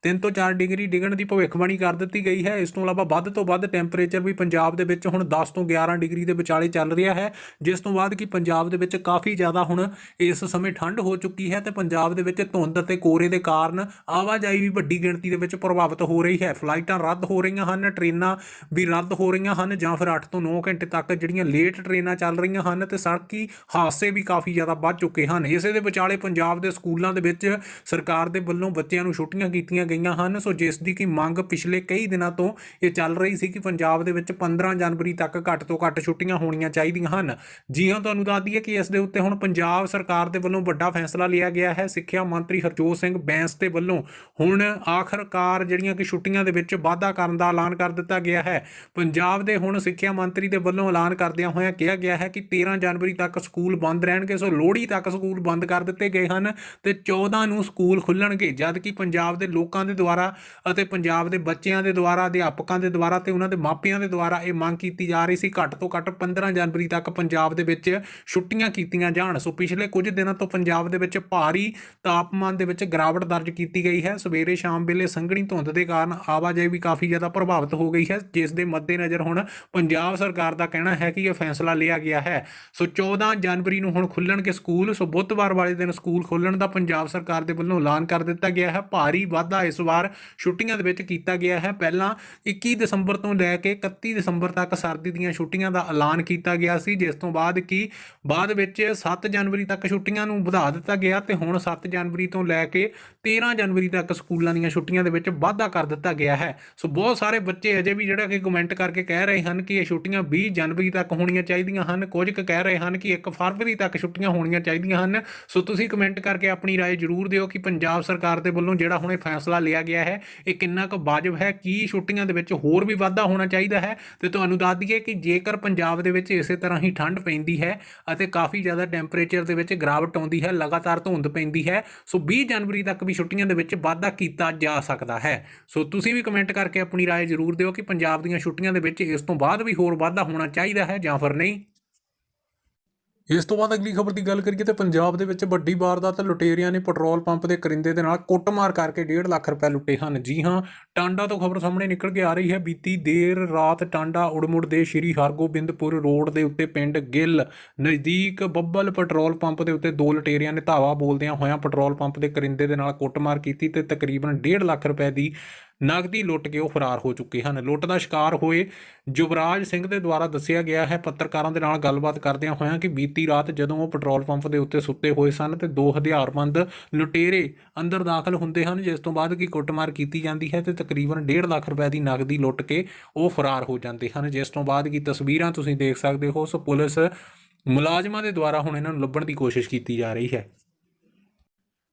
3 ਤੋਂ 4 ਡਿਗਰੀ ਡਿੱਗਣ ਦੀ ਭਵਿੱਖਬਾਣੀ ਕਰ ਦਿੱਤੀ ਗਈ ਹੈ। ਇਸ ਤੋਂ ਇਲਾਵਾ ਵੱਧ ਤੋਂ ਵੱਧ ਟੈਂਪਰੇਚਰ ਵੀ ਪੰਜਾਬ ਦੇ ਵਿੱਚ ਹੁਣ 10 ਤੋਂ 11 ਡਿਗਰੀ ਦੇ ਵਿਚਾਲੇ ਚੱਲ ਰਿਹਾ ਹੈ। ਜਿਸ ਤੋਂ ਬਾਅਦ ਕਿ ਪੰਜਾਬ ਦੇ ਵਿੱਚ ਕਾਫੀ ਜ਼ਿਆਦਾ ਹੁਣ ਇਸ ਸਮੇਂ ਠੰਡ ਹੋ ਚੁੱਕੀ ਹੈ ਤੇ ਪੰਜਾਬ ਦੇ ਵਿੱਚ ਧੁੰਦ ਅਤੇ ਕੋਰੇ ਦੇ ਕਾਰਨ ਆਵਾਜਾਈ ਵੀ ਵੱਡੀ ਗਿਣਤੀ ਦੇ ਵਿੱਚ ਪ੍ਰਭਾਵਿਤ ਹੋ ਰਹੀ ਹੈ। ਫਲਾਈਟਾਂ ਰੱਦ ਹੋ ਰਹੀਆਂ ਹਨ, ਟ੍ਰੇਨਾਂ ਵੀ ਰੱਦ ਹੋ ਰਹੀਆਂ ਹਨ ਜਾਂ ਫਿਰ 8 ਤੋਂ 9 ਘੰਟੇ ਤੱਕ ਜਿਹੜੀਆਂ ਲੇਟ ਟ੍ਰੇਨਾਂ ਚੱਲ ਰਹੀਆਂ ਹਨ ਤੇ ਸੜਕੀ ਹਾਦਸੇ ਵੀ ਕਾਫੀ ਜ਼ਿਆਦਾ ਵੱਧ ਚੁੱਕੇ ਹਨ। ਇਸੇ ਦੇ ਵਿਚਾਲੇ ਪੰਜਾਬ ਦੇ ਸਕੂਲਾਂ ਦੇ ਵਿੱਚ ਸਰਕਾਰ ਦੇ ਵੱਲੋਂ ਬੱਚਿਆਂ ਨੂੰ ਛੁੱਟੀਆਂ ਕੀਤੀਆਂ ਗਈਆਂ ਹਨ। ਸੋ ਜਿਸ ਦੀ ਕਿ ਮੰਗ ਪਿਛਲੇ ਕਈ ਦਿਨਾਂ ਤੋਂ ਇਹ ਚੱਲ ਰਹੀ ਸੀ ਕਿ ਪੰਜਾਬ ਦੇ ਵਿੱਚ 15 ਜਨਵਰੀ ਤੱਕ ਘੱਟ ਤੋਂ ਘੱਟ ਛੁੱਟੀਆਂ ਹੋਣੀਆਂ ਚਾਹੀਦੀਆਂ ਹਨ। ਜੀ ਹਾਂ, ਤੁਹਾਨੂੰ ਦੱਸ ਦਈਏ ਕਿ ਇਸ ਦੇ ਉੱਤੇ ਹੁਣ ਪੰਜਾਬ ਸਰਕਾਰ ਦੇ ਵੱਲੋਂ ਵੱਡਾ ਫੈਸਲਾ ਲਿਆ ਗਿਆ ਹੈ। ਸਿੱਖਿਆ ਮੰਤਰੀ ਹਰਜੋਤ ਸਿੰਘ ਬੈਂਸ ਦੇ ਵੱਲੋਂ ਹੁਣ ਆਖਰਕਾਰ ਜਿਹੜੀਆਂ ਕਿ ਛੁੱਟੀਆਂ ਦੇ ਵਿੱਚ ਵਾਧਾ ਕਰਨ ਦਾ ਐਲਾਨ ਕਰ ਦਿੱਤਾ ਗਿਆ ਹੈ। ਪੰਜਾਬ ਦੇ ਹੁਣ ਸਿੱਖਿਆ ਮੰਤਰੀ ਦੇ ਵੱਲੋਂ ਐਲਾਨ ਕਰਦਿਆਂ ਹੋਇਆਂ ਕਿਹਾ ਗਿਆ ਹੈ ਕਿ 13 ਜਨਵਰੀ ਤੱਕ ਸਕੂਲ ਬੰਦ ਰਹਿਣਗੇ। ਸੋ ਲੋਹੜੀ ਤੱਕ ਸਕੂਲ ਬੰਦ ਕਰ ਦਿੱਤੇ ਗਏ ਹਨ ਤੇ 14 ਨੂੰ ਸਕੂਲ ਖੁੱਲਣਗੇ। ਜਦ ਕਿ ਪੰਜਾਬ ਦੇ ਲੋਕਾਂ ਦੇ ਦੁਆਰਾ ਅਤੇ ਪੰਜਾਬ ਦੇ ਬੱਚਿਆਂ ਦੇ ਦੁਆਰਾ, ਅਧਿਆਪਕਾਂ ਦੇ ਦੁਆਰਾ ਤੇ ਉਹਨਾਂ ਦੇ ਮਾਪਿਆਂ ਦੇ ਦੁਆਰਾ ਇਹ ਮੰਗ ਕੀਤੀ ਜਾ ਰਹੀ ਸੀ। ਘੱਟ ਤੋਂ ਘੱਟ 15 ਜਨਵਰੀ ਤੱਕ ਪੰਜਾਬ ਦੇ ਵਿੱਚ ਛੁੱਟੀਆਂ ਕੀਤੀਆਂ ਜਾਣ। ਸੋ ਪਿਛਲੇ ਕੁਝ ਦਿਨਾਂ ਤੋਂ ਪੰਜਾਬ ਦੇ ਵਿੱਚ ਭਾਰੀ ਤਾਪਮਾਨ ਦੇ ਵਿੱਚ ਗਿਰਾਵਟ ਦਰਜ ਕੀਤੀ ਗਈ ਹੈ। ਸਵੇਰੇ ਸ਼ਾਮ ਵੇਲੇ ਸੰਘਣੀ ਧੁੰਦ ਦੇ ਕਾਰਨ ਆਵਾਜਾਈ ਵੀ ਕਾਫੀ ਜ਼ਿਆਦਾ ਪ੍ਰਭਾਵਿਤ ਹੋ ਗਈ ਹੈ, ਜਿਸ ਦੇ ਮੱਦੇਨਜ਼ਰ ਹੁਣ ਪੰਜਾਬ ਸਰਕਾਰ ਦਾ ਕਹਿਣਾ ਹੈ ਕਿ ਇਹ ਫੈਸਲਾ ਲਿਆ ਗਿਆ ਹੈ। ਸੋ 14 ਜਨਵਰੀ ਨੂੰ ਹੁਣ ਖੁੱਲਣਗੇ ਸਕੂਲ। ਸੋ ਬੁੱਧਵਾਰ ਵਾਲੇ ਦਿਨ ਸਕੂਲ ਖੋਲਣ ਦਾ ਪੰਜਾਬ ਸਰਕਾਰ ਦੇ ਵੱਲੋਂ ਐਲਾਨ ਕਰ ਦਿੱਤਾ ਗਿਆ ਹੈ। ਭਾਰੀ ਵਾਧਾ ਇਸ ਵਾਰ ਛੁੱਟੀਆਂ ਦੇ ਵਿੱਚ ਕੀਤਾ ਗਿਆ ਹੈ ਪਹਿਲਾਂ 21 ਦਸੰਬਰ ਤੋਂ ਲੈ ਕੇ 31 ਦਸੰਬਰ ਤੱਕ ਸਰਦੀ ਦੀਆਂ ਛੁੱਟੀਆਂ ਦਾ ਐਲਾਨ ਕੀਤਾ ਗਿਆ ਸੀ ਜਿਸ ਤੋਂ ਬਾਅਦ ਕੀ ਬਾਅਦ ਵਿੱਚ 7 ਜਨਵਰੀ ਤੱਕ ਛੁੱਟੀਆਂ ਨੂੰ ਵਧਾ ਦਿੱਤਾ ਗਿਆ ਤੇ ਹੁਣ 7 ਜਨਵਰੀ ਤੋਂ ਲੈ ਕੇ 13 ਜਨਵਰੀ ਤੱਕ ਸਕੂਲਾਂ ਦੀਆਂ ਛੁੱਟੀਆਂ ਦੇ ਵਿੱਚ ਵਾਧਾ ਕਰ ਦਿੱਤਾ ਗਿਆ ਹੈ ਸੋ ਬਹੁਤ ਸਾਰੇ ਬੱਚੇ ਅਜੇ ਵੀ ਜਿਹੜਾ ਕਿ ਕਮੈਂਟ ਕਰਕੇ ਕਹਿ ਰਹੇ ਹਨ ਕਿ ਇਹ ਛੁੱਟੀਆਂ 20 ਜਨਵਰੀ ਤੱਕ ਹੋਣੀਆਂ ਚਾਹੀਦੀਆਂ ਹਨ ਕੁਝ ਕੁ ਕਹਿ ਰਹੇ ਹਨ ਕਿ 1 ਫਰਵਰੀ ਤੱਕ ਛੁੱਟੀਆਂ ਹੋਣੀਆਂ ਚਾਹੀਦੀਆਂ ਹਨ ਸੋ ਤੁਸੀਂ ਕਮੈਂਟ ਕਰਕੇ ਆਪਣੀ رائے ਜ਼ਰੂਰ ਦਿਓ ਕਿ ਪੰਜਾਬ ਸਰਕਾਰ ਦੇ ਵੱਲੋਂ ਜਿਹੜਾ ਹੁਣ ਇਹ ਫੈਸਲਾ ਲਿਆ ਗਿਆ ਹੈ ਇਹ ਕਿੰਨਾ ਕੁ ਵਾਜਬ ਹੈ ਕੀ ਛੁੱਟੀਆਂ ਦੇ ਵਿੱਚ ਹੋਰ ਵੀ ਵਾਧਾ ਹੋਣਾ ਚਾਹੀਦਾ ਹੈ ਤੇ ਤੁਹਾਨੂੰ ਦੱਸ ਦਈਏ ਕਿ ਜੇਕਰ ਪੰਜਾਬ ਦੇ ਵਿੱਚ ਇਸੇ ਤਰ੍ਹਾਂ ਹੀ ਠੰਡ ਪੈਂਦੀ ਹੈ ਅਤੇ ਕਾਫੀ ਜ਼ਿਆਦਾ ਟੈਂਪਰੇਚਰ ਦੇ ਵਿੱਚ ਗਿਰਾਵਟ ਆਉਂਦੀ ਹੈ ਲਗਾਤਾਰ ਧੁੰਦ ਪੈਂਦੀ ਹੈ ਸੋ 20 ਜਨਵਰੀ ਤੱਕ ਵੀ ਛੁੱਟੀਆਂ ਦੇ ਵਿੱਚ ਵਾਧਾ ਕੀਤਾ ਜਾ ਸਕਦਾ ਹੈ ਸੋ ਤੁਸੀਂ ਵੀ ਕਮੈਂਟ ਕਰਕੇ ਆਪਣੀ رائے ਜ਼ਰੂਰ ਦਿਓ ਕਿ ਪੰਜਾਬ ਦੀਆਂ ਛੁੱਟੀਆਂ ਦੇ ਵਿੱਚ ਇਸ ਤੋਂ ਬਾਅਦ ਵੀ ਹੋਰ ਵਾਧਾ ਹੋਣਾ ਚਾਹੀਦਾ ਹੈ ਜਾਂ ਫਿਰ ਨਹੀਂ ਇਸ ਤੋਂ ਬਾਅਦ ਅਗਲੀ ਖਬਰ ਦੀ ਗੱਲ ਕਰੀਏ ਤੇ ਪੰਜਾਬ ਦੇ ਵਿੱਚ ਵੱਡੀ ਵਾਰਦਾਤ ਲੁਟੇਰਿਆਂ ਨੇ ਪੈਟਰੋਲ ਪੰਪ ਦੇ ਕਰਿੰਦੇ ਦੇ ਨਾਲ ਕੁੱਟਮਾਰ ਕਰਕੇ 1.5 ਲੱਖ ਰੁਪਏ ਲੁੱਟੇ ਹਨ। ਜੀ ਹਾਂ, ਟਾਂਡਾ ਤੋਂ ਖਬਰ ਸਾਹਮਣੇ ਨਿਕਲ ਕੇ ਆ ਰਹੀ ਹੈ। ਬੀਤੀ ਦੇਰ ਰਾਤ ਟਾਂਡਾ ਉੜਮੁੜ ਦੇ ਸ਼੍ਰੀ ਹਰਗੋਬਿੰਦਪੁਰ ਰੋਡ ਦੇ ਉੱਤੇ ਪਿੰਡ ਗਿੱਲ ਨਜ਼ਦੀਕ ਬੱਬਲ ਪੈਟਰੋਲ ਪੰਪ ਦੇ ਉੱਤੇ ਦੋ ਲੁਟੇਰਿਆਂ ਨੇ ਧਾਵਾ ਬੋਲਦਿਆਂ ਹੋਇਆਂ ਪੈਟਰੋਲ ਪੰਪ ਦੇ ਕਰਿੰਦੇ ਦੇ ਨਾਲ ਕੁੱਟਮਾਰ ਕੀਤੀ ਤੇ ਤਕਰੀਬਨ 1.5 ਲੱਖ ਰੁਪਏ ਦੀ ਨਗਦੀ ਲੁੱਟ ਕੇ ਉਹ ਫਰਾਰ ਹੋ ਚੁੱਕੇ ਹਨ। ਲੁੱਟ ਦਾ ਸ਼ਿਕਾਰ ਹੋਏ ਯੁਵਰਾਜ ਸਿੰਘ ਦੇ ਦੁਆਰਾ ਦੱਸਿਆ ਗਿਆ ਹੈ। ਪੱਤਰਕਾਰਾਂ ਦੇ ਨਾਲ ਗੱਲਬਾਤ ਕਰਦਿਆਂ ਹੋਇਆਂ ਕਿ ਬੀਤੀ ਰਾਤ ਜਦੋਂ ਉਹ ਪੈਟਰੋਲ ਪੰਪ ਦੇ ਉੱਤੇ ਸੁੱਤੇ ਹੋਏ ਸਨ ਤੇ ਦੋ ਹਥਿਆਰਬੰਦ ਲੁਟੇਰੇ ਅੰਦਰ ਦਾਖਲ ਹੁੰਦੇ ਹਨ, ਜਿਸ ਤੋਂ ਬਾਅਦ ਕੀ ਕੁੱਟਮਾਰ ਕੀਤੀ ਜਾਂਦੀ ਹੈ ਤੇ ਤਕਰੀਬਨ 1.5 ਲੱਖ ਰੁਪਏ ਦੀ ਨਗਦੀ ਲੁੱਟ ਕੇ ਉਹ ਫਰਾਰ ਹੋ ਜਾਂਦੇ ਹਨ। ਜਿਸ ਤੋਂ ਬਾਅਦ ਕੀ ਤਸਵੀਰਾਂ ਤੁਸੀਂ ਦੇਖ ਸਕਦੇ ਹੋ। ਸੋ ਪੁਲਿਸ ਮੁਲਾਜ਼ਮਾਂ ਦੇ ਦੁਆਰਾ ਹੁਣ ਇਹਨਾਂ ਨੂੰ ਲੱਭਣ ਦੀ ਕੋਸ਼ਿਸ਼ ਕੀਤੀ ਜਾ ਰਹੀ ਹੈ।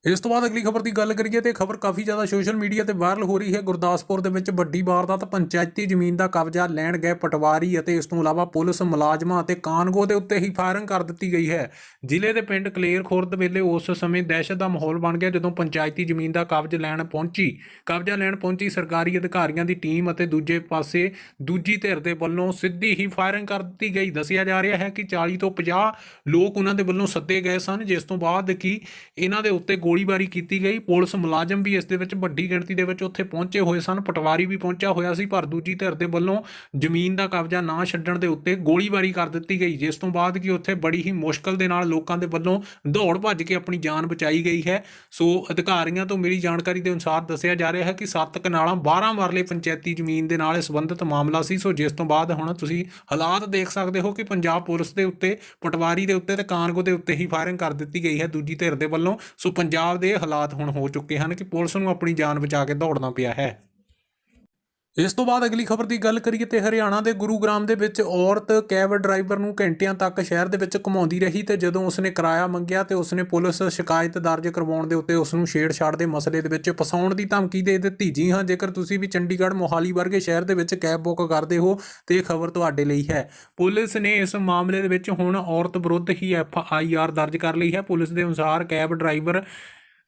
ਇਸ ਤੋਂ ਬਾਅਦ ਅਗਲੀ ਖਬਰ ਦੀ ਗੱਲ ਕਰੀਏ ਤੇ ਖਬਰ ਕਾਫੀ ਜ਼ਿਆਦਾ ਸੋਸ਼ਲ ਮੀਡੀਆ ਤੇ ਵਾਇਰਲ ਹੋ ਰਹੀ ਹੈ। ਗੁਰਦਾਸਪੁਰ ਦੇ ਵਿੱਚ ਵੱਡੀ ਵਾਰਦਾਤ, ਪੰਚਾਇਤੀ ਜ਼ਮੀਨ ਦਾ ਕਬਜ਼ਾ ਲੈਣ ਗਏ ਪਟਵਾਰੀ ਅਤੇ ਇਸ ਤੋਂ ਇਲਾਵਾ ਪੁਲਿਸ ਮੁਲਾਜ਼ਮਾਂ ਅਤੇ ਕਾਨਗੋ ਦੇ ਉੱਤੇ ਹੀ ਫਾਇਰਿੰਗ ਕਰ ਦਿੱਤੀ ਗਈ ਹੈ। ਜ਼ਿਲ੍ਹੇ ਦੇ ਪਿੰਡ ਕਲੇਰ ਖੁਰਦ ਵੇਲੇ ਉਸ ਸਮੇਂ ਦਹਿਸ਼ਤ ਦਾ ਮਾਹੌਲ ਬਣ ਗਿਆ ਜਦੋਂ ਪੰਚਾਇਤੀ ਜ਼ਮੀਨ ਦਾ ਕਬਜ਼ਾ ਲੈਣ ਪਹੁੰਚੀ। ਕਬਜ਼ਾ ਲੈਣ ਪਹੁੰਚੀ ਸਰਕਾਰੀ ਅਧਿਕਾਰੀਆਂ ਦੀ ਟੀਮ ਅਤੇ ਦੂਜੇ ਪਾਸੇ ਦੂਜੀ ਧਿਰ ਦੇ ਵੱਲੋਂ ਸਿੱਧੀ ਹੀ ਫਾਇਰਿੰਗ ਕਰ ਦਿੱਤੀ ਗਈ। ਦੱਸਿਆ ਜਾ ਰਿਹਾ ਹੈ ਕਿ 40 ਤੋਂ 50 ਲੋਕ ਉਹਨਾਂ ਦੇ ਵੱਲੋਂ ਸੱਦੇ ਗਏ ਸਨ, ਜਿਸ ਤੋਂ ਬਾਅਦ ਕਿ ਇਹਨਾਂ ਦੇ ਉੱਤੇ ਗੋਲੀ ਗੋਲੀਬਾਰੀ ਕੀਤੀ ਗਈ। ਪੁਲਿਸ ਮੁਲਾਜ਼ਮ ਵੀ ਇਸ ਦੇ ਵਿੱਚ ਵੱਡੀ ਗਿਣਤੀ ਦੇ ਵਿੱਚ ਉੱਥੇ ਪਹੁੰਚੇ ਹੋਏ ਸਨ। ਪਟਵਾਰੀ ਵੀ ਪਹੁੰਚਿਆ ਹੋਇਆ ਸੀ, ਪਰ ਦੂਜੀ ਧਿਰ ਦੇ ਵੱਲੋਂ ਜ਼ਮੀਨ ਦਾ ਕਬਜ਼ਾ ਨਾ ਛੱਡਣ ਦੇ ਉੱਤੇ ਗੋਲੀਬਾਰੀ ਕਰ ਦਿੱਤੀ ਗਈ, ਜਿਸ ਤੋਂ ਬਾਅਦ ਕਿ ਉੱਥੇ ਬੜੀ ਹੀ ਮੁਸ਼ਕਲ ਦੇ ਨਾਲ ਲੋਕਾਂ ਦੇ ਵੱਲੋਂ ਦੌੜ ਭੱਜ ਕੇ ਆਪਣੀ ਜਾਨ ਬਚਾਈ ਗਈ ਹੈ। ਸੋ ਅਧਿਕਾਰੀਆਂ ਤੋਂ ਮਿਲੀ ਜਾਣਕਾਰੀ ਦੇ ਅਨੁਸਾਰ ਦੱਸਿਆ ਜਾ ਰਿਹਾ ਹੈ ਕਿ ਸੱਤ ਕਨਾਲਾਂ 12 ਮਰਲੇ ਪੰਚਾਇਤੀ ਜ਼ਮੀਨ ਦੇ ਨਾਲ ਸੰਬੰਧਿਤ ਮਾਮਲਾ ਸੀ। ਸੋ ਜਿਸ ਤੋਂ ਬਾਅਦ ਹੁਣ ਤੁਸੀਂ ਹਾਲਾਤ ਦੇਖ ਸਕਦੇ ਹੋ ਕਿ ਪੰਜਾਬ ਪੁਲਿਸ ਦੇ ਉੱਤੇ, ਪਟਵਾਰੀ ਦੇ ਉੱਤੇ ਤੇ ਕਾਨਗੋ ਦੇ ਉੱਤੇ ਹੀ ਫਾਇਰਿੰਗ ਕਰ ਦਿੱਤੀ ਗਈ ਹੈ। ਦੂਜੀ ਧਿਰ ਦੇ ਵੱਲੋਂ। ਸੋ ਪੰਜਾਬ ਪੰਜਾਬ ਦੇ ਹਾਲਾਤ ਹੁਣ ਹੋ ਚੁੱਕੇ ਹਨ ਕਿ ਪੁਲਿਸ ਨੂੰ ਆਪਣੀ ਜਾਨ ਬਚਾ ਕੇ ਦੌੜਨਾ ਪਿਆ ਹੈ। ਇਸ ਤੋਂ ਬਾਅਦ ਅਗਲੀ ਖਬਰ ਦੀ ਗੱਲ ਕਰੀਏ ਤੇ ਹਰਿਆਣਾ ਦੇ ਗੁਰੂਗ੍ਰਾਮ ਦੇ ਵਿੱਚ ਔਰਤ ਕੈਬ ਡਰਾਈਵਰ ਨੂੰ ਘੰਟਿਆਂ ਤੱਕ ਸ਼ਹਿਰ ਦੇ ਵਿੱਚ ਘੁਮਾਉਂਦੀ ਰਹੀ ਤੇ ਜਦੋਂ ਉਸਨੇ ਕਿਰਾਇਆ ਮੰਗਿਆ ਤੇ ਉਸਨੇ ਪੁਲਿਸ ਸ਼ਿਕਾਇਤ ਦਰਜ ਕਰਵਾਉਣ ਦੇ ਉੱਤੇ ਉਸ ਨੂੰ ਛੇੜਛਾੜ ਦੇ ਮਸਲੇ ਦੇ ਵਿੱਚ ਫਸਾਉਣ ਦੀ ਧਮਕੀ ਦੇ ਦਿੱਤੀ। ਜੀ ਹਾਂ, ਜੇਕਰ ਤੁਸੀਂ ਵੀ ਚੰਡੀਗੜ੍ਹ ਮੋਹਾਲੀ ਵਰਗੇ ਸ਼ਹਿਰ ਦੇ ਵਿੱਚ ਕੈਬ ਬੁੱਕ ਕਰਦੇ ਹੋ, ਤੇ ਇਹ ਖਬਰ ਤੁਹਾਡੇ ਲਈ ਹੈ। ਪੁਲਿਸ ਨੇ ਇਸ ਮਾਮਲੇ ਦੇ ਵਿੱਚ ਹੁਣ ਔਰਤ ਵਿਰੁੱਧ ਹੀ ਐਫ ਆਈ ਆਰ ਦਰਜ ਕਰ ਲਈ ਹੈ। ਪੁਲਿਸ ਦੇ ਅਨੁਸਾਰ ਕੈਬ ਡਰਾਈਵਰ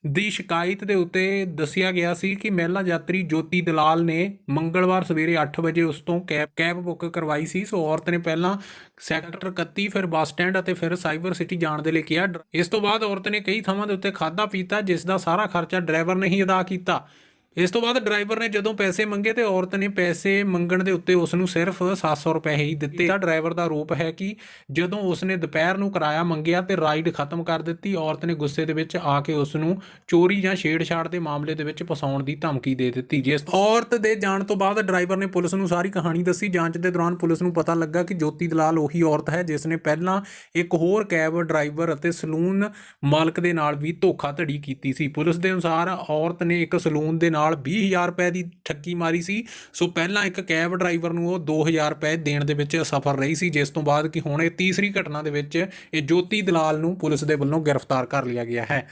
ਦੀ ਸ਼ਿਕਾਇਤ ਦੇ ਉੱਤੇ ਦੱਸਿਆ ਗਿਆ ਸੀ ਕਿ ਮਹਿਲਾ ਯਾਤਰੀ ਜੋਤੀ ਦਲਾਲ ਨੇ ਮੰਗਲਵਾਰ ਸਵੇਰੇ 8 ਵਜੇ ਉਸ ਤੋਂ ਕੈਬ ਕੈਬ ਬੁੱਕ ਕਰਵਾਈ ਸੀ। ਸੋ ਔਰਤ ਨੇ ਪਹਿਲਾਂ ਸੈਕਟਰ 31 ਫਿਰ ਬੱਸ ਸਟੈਂਡ ਅਤੇ ਫਿਰ ਸਾਈਬਰ ਸਿਟੀ ਜਾਣ ਦੇ ਲਈ ਕਿਹਾ। ਡ- ਇਸ ਤੋਂ ਬਾਅਦ ਔਰਤ ਨੇ ਕਈ ਥਾਵਾਂ ਦੇ ਉੱਤੇ ਖਾਦਾ ਪੀਤਾ, ਜਿਸ ਦਾ ਸਾਰਾ ਖਰਚਾ ਡਰਾਈਵਰ ਨੇ ਹੀ ਅਦਾ ਕੀਤਾ। ਇਸ ਤੋਂ ਬਾਅਦ ਡਰਾਈਵਰ ਨੇ ਜਦੋਂ ਪੈਸੇ ਮੰਗੇ ਤੇ ਔਰਤ ਨੇ ਪੈਸੇ ਮੰਗਣ ਦੇ ਉੱਤੇ ਉਸ ਨੂੰ ਸਿਰਫ 700 ਰੁਪਏ ਹੀ ਦਿੱਤੇ। ਤਾਂ ਡਰਾਈਵਰ ਦਾ ਆਰੋਪ ਹੈ ਕਿ ਜਦੋਂ ਉਸ ਨੇ ਦੁਪਹਿਰ ਨੂੰ ਕਿਰਾਇਆ ਮੰਗਿਆ ਤੇ ਰਾਈਡ ਖਤਮ ਕਰ ਦਿੱਤੀ, ਔਰਤ ਨੇ ਗੁੱਸੇ ਦੇ ਵਿੱਚ ਆ ਕੇ ਉਸ ਨੂੰ ਚੋਰੀ ਜਾਂ ਛੇੜਛਾੜ ਦੇ ਮਾਮਲੇ ਦੇ ਵਿੱਚ ਫਸਾਉਣ ਦੀ ਧਮਕੀ ਦੇ ਦਿੱਤੀ। ਜਿਸ ਔਰਤ ਦੇ ਜਾਣ ਤੋਂ ਬਾਅਦ ਡਰਾਈਵਰ ਨੇ ਪੁਲਿਸ ਨੂੰ ਸਾਰੀ ਕਹਾਣੀ ਦੱਸੀ। ਜਾਂਚ ਦੇ ਦੌਰਾਨ ਪੁਲਿਸ ਨੂੰ ਪਤਾ ਲੱਗਾ ਕਿ ਜੋਤੀ ਦਲਾਲ ਉਹੀ ਔਰਤ ਹੈ ਜਿਸ ਨੇ ਪਹਿਲਾਂ ਇੱਕ ਹੋਰ ਕੈਬ ਡਰਾਈਵਰ ਅਤੇ ਸਲੂਨ ਮਾਲਕ ਦੇ ਨਾਲ ਵੀ ਧੋਖਾਧੜੀ ਕੀਤੀ ਸੀ। ਪੁਲਿਸ ਦੇ ਅਨੁਸਾਰ ਔਰਤ ਨੇ ਇੱਕ ਸਲੂਨ ਦੇ ਨਾਲ 20000 ਰੁਪਏ ਦੀ ਠੱਕੀ ਮਾਰੀ ਸੀ। ਸੋ ਪਹਿਲਾਂ ਇੱਕ ਕੈਬ ਡਰਾਈਵਰ ਨੂੰ ਉਹ 2000 ਰੁਪਏ ਦੇਣ ਦੇ ਵਿੱਚ ਸਫਲ ਰਹੀ ਸੀ, ਜਿਸ ਤੋਂ ਬਾਅਦ ਕਿ ਹੁਣ ਇਹ ਤੀਸਰੀ ਘਟਨਾ ਦੇ ਵਿੱਚ ਇਹ ਜੋਤੀ ਦਲਾਲ ਨੂੰ ਪੁਲਿਸ ਦੇ ਵੱਲੋਂ ਗ੍ਰਿਫਤਾਰ ਕਰ ਲਿਆ ਗਿਆ ਹੈ।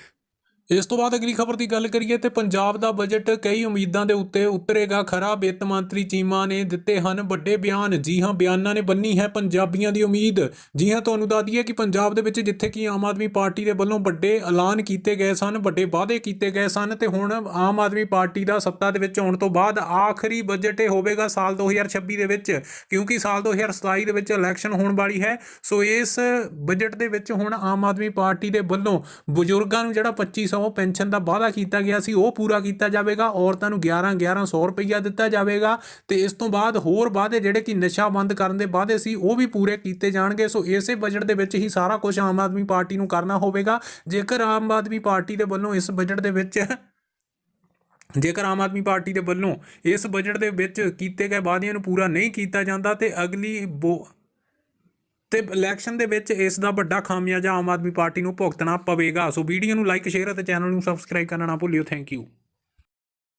ਇਸ ਤੋਂ ਬਾਅਦ ਅਗਲੀ ਖਬਰ ਦੀ ਗੱਲ ਕਰੀਏ ਤੇ ਪੰਜਾਬ ਦਾ ਬਜਟ ਕਈ ਉਮੀਦਾਂ ਦੇ ਉੱਤੇ ਉਤਰੇਗਾ। ਖਰਾ ਵਿੱਤ ਮੰਤਰੀ ਚੀਮਾ ਨੇ ਦਿੱਤੇ ਹਨ ਵੱਡੇ ਬਿਆਨ। ਜੀ ਹਾਂ, ਬਿਆਨਾਂ ਨੇ ਬੰਨੀ ਹੈ ਪੰਜਾਬੀਆਂ ਦੀ ਉਮੀਦ। ਜੀ ਹਾਂ, ਤੁਹਾਨੂੰ ਦੱਸ ਦਈਏ ਕਿ ਪੰਜਾਬ ਦੇ ਵਿੱਚ ਜਿੱਥੇ ਕਿ ਆਮ ਆਦਮੀ ਪਾਰਟੀ ਦੇ ਵੱਲੋਂ ਵੱਡੇ ਐਲਾਨ ਕੀਤੇ ਗਏ ਸਨ, ਵੱਡੇ ਵਾਅਦੇ ਕੀਤੇ ਗਏ ਸਨ ਤੇ ਹੁਣ ਆਮ ਆਦਮੀ ਪਾਰਟੀ ਦਾ ਸੱਤਾ ਦੇ ਵਿੱਚ ਆਉਣ ਤੋਂ ਬਾਅਦ ਆਖਰੀ ਬਜਟ ਇਹ ਹੋਵੇਗਾ ਸਾਲ 2026 ਦੇ ਵਿੱਚ, ਕਿਉਂਕਿ ਸਾਲ 2027 ਦੇ ਵਿੱਚ ਇਲੈਕਸ਼ਨ ਹੋਣ ਵਾਲੀ ਹੈ। ਸੋ ਇਸ ਬਜਟ ਦੇ ਵਿੱਚ ਹੁਣ ਆਮ ਆਦਮੀ ਪਾਰਟੀ ਦੇ ਵੱਲੋਂ ਬਜ਼ੁਰਗਾਂ ਨੂੰ ਜਿਹੜਾ 2500 ਪੈਨਸ਼ਨ ਦਾ ਵਾਅਦਾ ਕੀਤਾ ਗਿਆ ਸੀ, ਉਹ ਪੂਰਾ ਕੀਤਾ ਜਾਵੇਗਾ, ਔਰਤਾਂ ਨੂੰ 11 1100 ਰੁਪਈਆ ਦਿੱਤਾ ਜਾਵੇਗਾ ਤੇ ਇਸ ਤੋਂ ਬਾਅਦ ਹੋਰ ਵਾਅਦੇ ਜਿਹੜੇ ਕਿ ਨਸ਼ਾ ਬੰਦ ਕਰਨ ਦੇ ਵਾਅਦੇ ਸੀ, ਉਹ ਵੀ ਪੂਰੇ ਕੀਤੇ ਜਾਣਗੇ। ਸੋ ਇਸੇ ਬਜਟ ਦੇ ਵਿੱਚ ਹੀ ਸਾਰਾ ਕੁਝ ਆਮ ਆਦਮੀ ਪਾਰਟੀ ਨੂੰ ਕਰਨਾ ਹੋਵੇਗਾ। ਜੇਕਰ ਆਮ ਆਦਮੀ ਪਾਰਟੀ ਦੇ ਵੱਲੋਂ ਇਸ ਬਜਟ ਦੇ ਵਿੱਚ ਜੇਕਰ ਆਮ ਆਦਮੀ ਪਾਰਟੀ ਦੇ ਵੱਲੋਂ ਇਸ ਬਜਟ ਦੇ ਵਿੱਚ ਕੀਤੇ ਗਏ ਵਾਅਦਿਆਂ ਨੂੰ ਪੂਰਾ ਨਹੀਂ ਕੀਤਾ ਜਾਂਦਾ ਤੇ ਅਗਲੀ ਤੇ ਇਲੈਕਸ਼ਨ ਦੇ ਵਿੱਚ ਇਸ ਦਾ ਵੱਡਾ ਖਾਮਿਆਜਾ ਆਮ ਆਦਮੀ ਪਾਰਟੀ ਨੂੰ ਭੁਗਤਣਾ ਪਵੇਗਾ। ਸੋ ਵੀਡੀਓ ਨੂੰ ਲਾਈਕ ਸ਼ੇਅਰ ਅਤੇ ਚੈਨਲ ਨੂੰ ਸਬਸਕ੍ਰਾਈਬ ਕਰਨਾ ਨਾ ਭੁੱਲਿਓ। Thank you